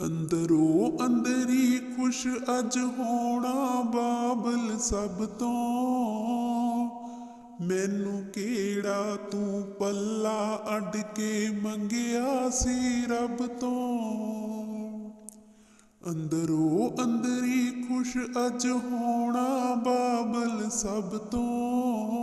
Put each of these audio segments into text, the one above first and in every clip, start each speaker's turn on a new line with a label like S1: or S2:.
S1: ਅੰਦਰੋਂ ਅੰਦਰੀ ਖੁਸ਼ ਅੱਜ ਹੋਣਾ ਬਾਬਲ ਸਭ ਤੋਂ। ਮੈਨੂੰ ਕਿਹੜਾ ਤੂੰ ਪੱਲਾ ਅੱਡ ਕੇ ਮੰਗਿਆ ਸੀ ਰੱਬ ਤੋਂ। ਅੰਦਰੋਂ ਅੰਦਰੀ ਖੁਸ਼ ਅੱਜ ਹੋਣਾ ਬਾਬਲ ਸਭ ਤੋਂ।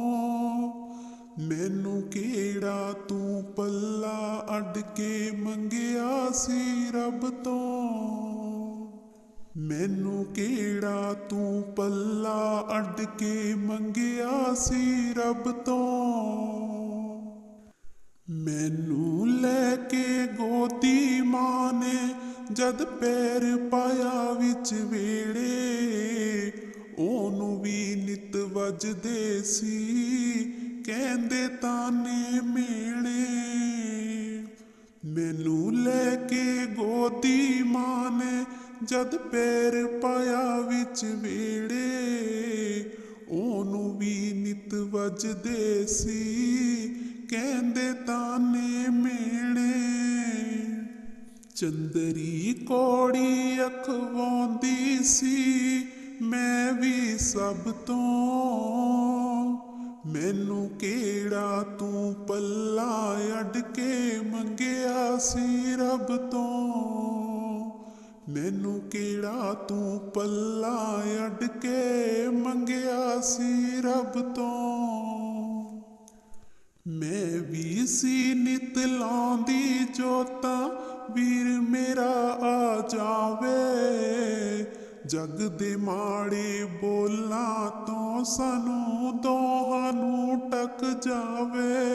S1: ਮੈਨੂੰ ਕਿਹੜਾ ਤੂੰ ਪੱਲਾ ਅੱਡ ਕੇ ਮੰਗਿਆ ਸੀ ਰੱਬ ਤੋਂ? ਮੈਨੂੰ ਕਿਹੜਾ ਤੂੰ ਪੱਲਾ ਅੱਡ ਕੇ ਮੰਗਿਆ ਸੀ ਰੱਬ ਤੋਂ? ਮੈਨੂੰ ਲੈ ਕੇ ਗੋਦੀ ਮਾਂ ਨੇ ਜਦ ਪੈਰ ਪਾਇਆ ਵਿੱਚ ਵੇੜੇ, ਉਹਨੂੰ ਵੀ ਨਿਤ ਵੱਜਦੇ ਸੀ। ਕਹਿੰਦੇ ਤਾਨੇ ਮੇਣੇ, ਮੈਨੂੰ ਲੈ ਕੇ ਗੋਦੀ ਮਾਂ ਨੇ ਜਦ ਪੈਰ ਪਾਇਆ ਵਿੱਚ ਵੇੜੇ ਉਹਨੂੰ ਵੀ ਨਿਤ ਵੱਜਦੇ ਸੀ, ਕਹਿੰਦੇ ਤਾਨੇ ਮੇਣੇ। ਚੰਦਰੀ ਕੋੜੀ ਅਖਵਾਉਂਦੀ ਸੀ, ਮੈਂ ਵੀ ਸਭ ਤੋਂ ਮੈਨੂੰ ਕਿਹੜਾ ਤੂੰ ਪੱਲਾ ਅੱਡ ਕੇ ਮੰਗਿਆ ਸੀ ਰੱਬ ਤੋਂ? ਮੈਨੂੰ ਕਿਹੜਾ ਤੂੰ ਪੱਲਾ ਅੱਡ ਕੇ ਮੰਗਿਆ ਸੀ ਰੱਬ ਤੋਂ? ਮੈਂ ਵੀ ਸੀ ਨਿਤ ਲਾਉਂਦੀ ਜੋਤਾਂ, ਵੀਰ ਮੇਰਾ ਆ ਜਾਵੇ। ਜਗ ਦੇ ਮਾੜੇ ਬੋਲਾਂ ਤੋਂ ਸਾਨੂੰ ਦੋਹਾਂ ਨੂੰ ਟਕ ਜਾਵੇ।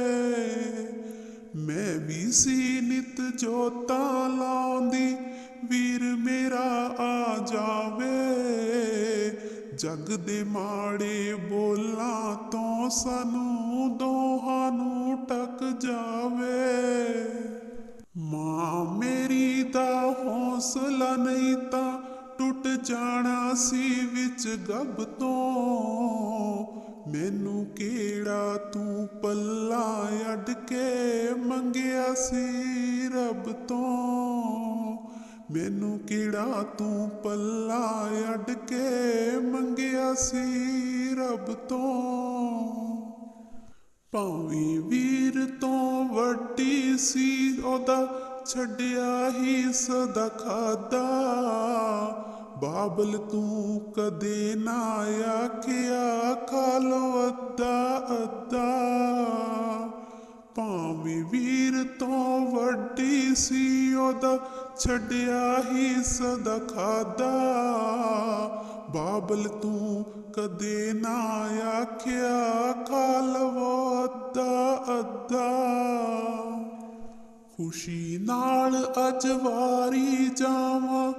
S1: ਮੈਂ ਵੀ ਸੀ ਨਿਤ ਜੋਤਾਂ ਲਾਉਂਦੀ, ਵੀਰ ਮੇਰਾ ਆ ਜਾਵੇ। ਜਗ ਦੇ ਮਾੜੇ ਬੋਲਾਂ ਤੋਂ ਸਾਨੂੰ ਦੋਹਾਂ ਨੂੰ ਟਕ ਜਾਵੇ। ਮਾਂ ਮੇਰੀ ਦਾ ਹੌਸਲਾ ਨਹੀਂ ਤਾਂ ਟੁੱਟ ਜਾਣਾ ਸੀ ਵਿੱਚ ਗੱਬ ਤੋਂ। ਮੈਨੂੰ ਕਿਹੜਾ ਤੂੰ ਪੱਲਾ ਅੱਡ ਕੇ ਮੰਗਿਆ ਸੀ ਰੱਬ ਤੋਂ। ਮੈਨੂੰ ਕਿਹੜਾ ਤੂੰ ਪੱਲਾ ਅੱਡ ਕੇ ਮੰਗਿਆ ਸੀ ਰੱਬ ਤੋਂ। ਭਾਵੇਂ ਵੀਰ ਤੋਂ ਵੱਡੀ ਸੀ ਉਹਦਾ ਛੱਡਿਆ ਹੀ ਸਦਾ ਖਾਦਾ। ਬਾਬਲ ਤੂੰ ਕਦੇ ਨਾ ਆਖਿਆ ਖਾ ਲੋ ਅੱਧਾ ਅੱਧਾ। ਭਾਵੇਂ ਵੀਰ ਤੋਂ ਵੱਡੀ ਸੀ, ਉਹਦਾ ਛੱਡਿਆ ਹੀ ਸਦਾ ਖਾਦਾ। ਬਾਬਲ ਤੂੰ ਕਦੇ ਨਾ ਆਖਿਆ ਖੁਸ਼ੀ ਨਾਲ ਅੱਜ ਵਾਰੀ ਜਾਵਾਂ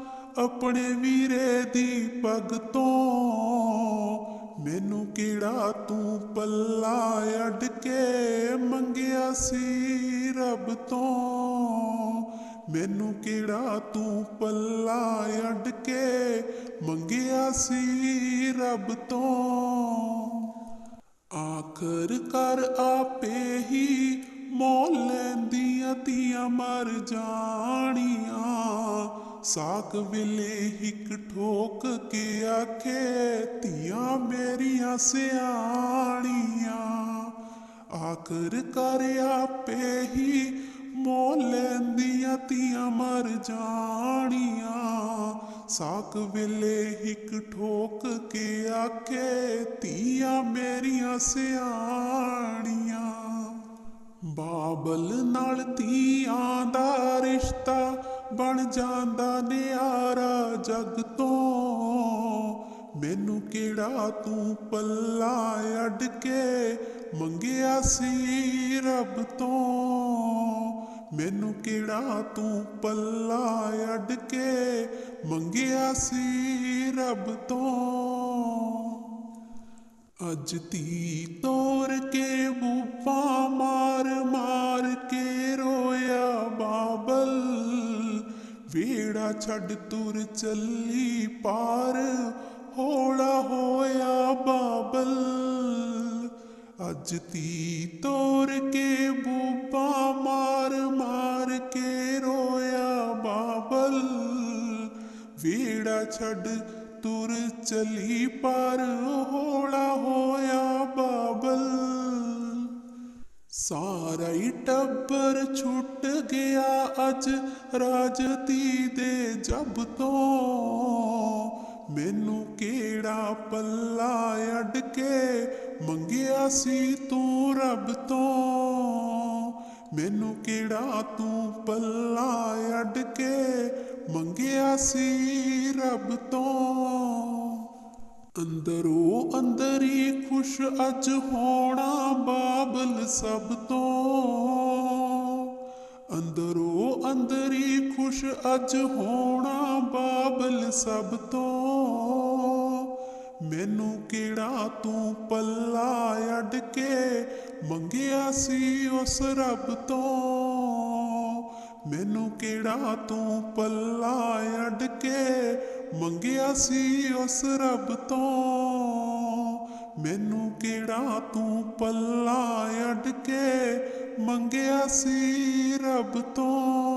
S1: ਆਪਣੇ ਵੀਰੇ ਦੀ ਪੱਗ ਤੋਂ। ਮੈਨੂੰ ਕਿਹੜਾ ਤੂੰ ਪੱਲਾ ਅੱਡ ਕੇ ਮੰਗਿਆ ਸੀ ਰੱਬ ਤੋਂ। ਮੈਨੂੰ ਕਿਹੜਾ ਤੂੰ ਪੱਲਾ ਅੱਡ ਕੇ ਮੰਗਿਆ ਸੀ ਰੱਬ ਤੋਂ। ਆਖਰ ਕਰ ਆਪੇ ਹੀ ਮੋਲ ਲੈਂਦੀਆਂ ਤੀਆਂ ਮਰ ਜਾਣੀਆਂ। ਸਾਕ ਵੇਲੇ ਇੱਕ ਠੋਕ ਕੇ ਆਖੇ, ਧੀਆਂ ਮੇਰੀਆਂ ਸਿਆਣੀਆਂ ਆਖਰ ਕਰ ਆਪੇ ਹੀ ਮੋਲ ਲੈਂਦੀਆਂ ਤੀਆਂ ਮਰ ਜਾਣੀਆਂ। ਸਾਕ ਵੇਲੇ ਇੱਕ ਠੋਕ ਕੇ ਆਖੇ, ਧੀਆਂ ਮੇਰੀਆਂ ਸਿਆਣੀਆਂ। ਬਾਬਲ ਨਾਲ ਧੀਆਂ ਦਾ ਰਿਸ਼ਤਾ ਬਣ ਜਾਂਦਾ ਨਿਆਰਾ ਜਗ ਤੋਂ। ਮੈਨੂੰ ਕਿਹੜਾ ਤੂੰ ਪੱਲਾ ਅੱਡ ਕੇ ਮੰਗਿਆ ਸੀ ਰੱਬ ਤੋਂ। ਮੈਨੂੰ ਕਿਹੜਾ ਤੂੰ ਪੱਲਾ ਅੱਡ ਕੇ ਮੰਗਿਆ ਸੀ ਰੱਬ ਤੋਂ। ਅੱਜ ਧੀ ਤੋਰ ਕੇ ਬੂਪਾ ਮਾਰ ਮਾਰ ਕੇ ਰੋਇਆ ਬਾਬਲ। ਵੇੜਾ ਛੱਡ ਤੁਰ ਚੱਲੀ ਪਾਰ, ਹੌਲਾ ਹੋਇਆ ਬਾਬਲ। ਅੱਜ ਤੀ ਤੋਰ ਕੇ ਬੂਬਾ ਮਾਰ ਮਾਰ ਕੇ ਰੋਇਆ ਬਾਬਲ। ਕਿਹੜਾ ਛੱਡ ਤੁਰ ਚਲੀ ਪਰ ਹੋਲਾ ਹੋਇਆ ਬਾਬਲ। ਸਾਰਾ ਹੀ ਟੱਬਰ ਛੁੱਟ ਗਿਆ ਅੱਜ ਰਾਜਤੀ ਦੇ ਜਬ ਤੋਂ। ਮੈਨੂੰ ਕਿਹੜਾ ਪੱਲਾ ਅੱਡ ਕੇ ਮੰਗਿਆ ਸੀ ਤੂੰ ਰੱਬ ਤੋਂ। ਮੈਨੂੰ ਕਿਹੜਾ ਤੂੰ ਪੱਲਾ ਅੱਡ ਕੇ ਮੰਗਿਆ ਸੀ ਰੱਬ ਤੋਂ? ਅੰਦਰੋਂ ਅੰਦਰ ਹੀ ਖੁਸ਼ ਅੱਜ ਹੋਣਾ ਬਾਬਲ ਸਭ ਤੋਂ। ਅੰਦਰੋਂ ਅੰਦਰ ਹੀ ਖੁਸ਼ ਅੱਜ ਹੋਣਾ ਬਾਬਲ ਸਭ ਤੋਂ। ਮੈਨੂੰ ਕਿਹੜਾ ਤੂੰ ਪੱਲਾ ਅੱਡ ਕੇ ਮੰਗਿਆ ਸੀ ਉਸ ਰੱਬ ਤੋਂ? ਮੈਨੂੰ ਕਿਹੜਾ ਤੂੰ ਪੱਲਾ ਅੱਡ ਕੇ ਮੰਗਿਆ ਸੀ ਉਸ ਰੱਬ ਤੋਂ? ਮੈਨੂੰ ਕਿਹੜਾ ਤੂੰ ਪੱਲਾ ਅੱਡ ਕੇ ਮੰਗਿਆ ਸੀ ਰੱਬ ਤੋਂ?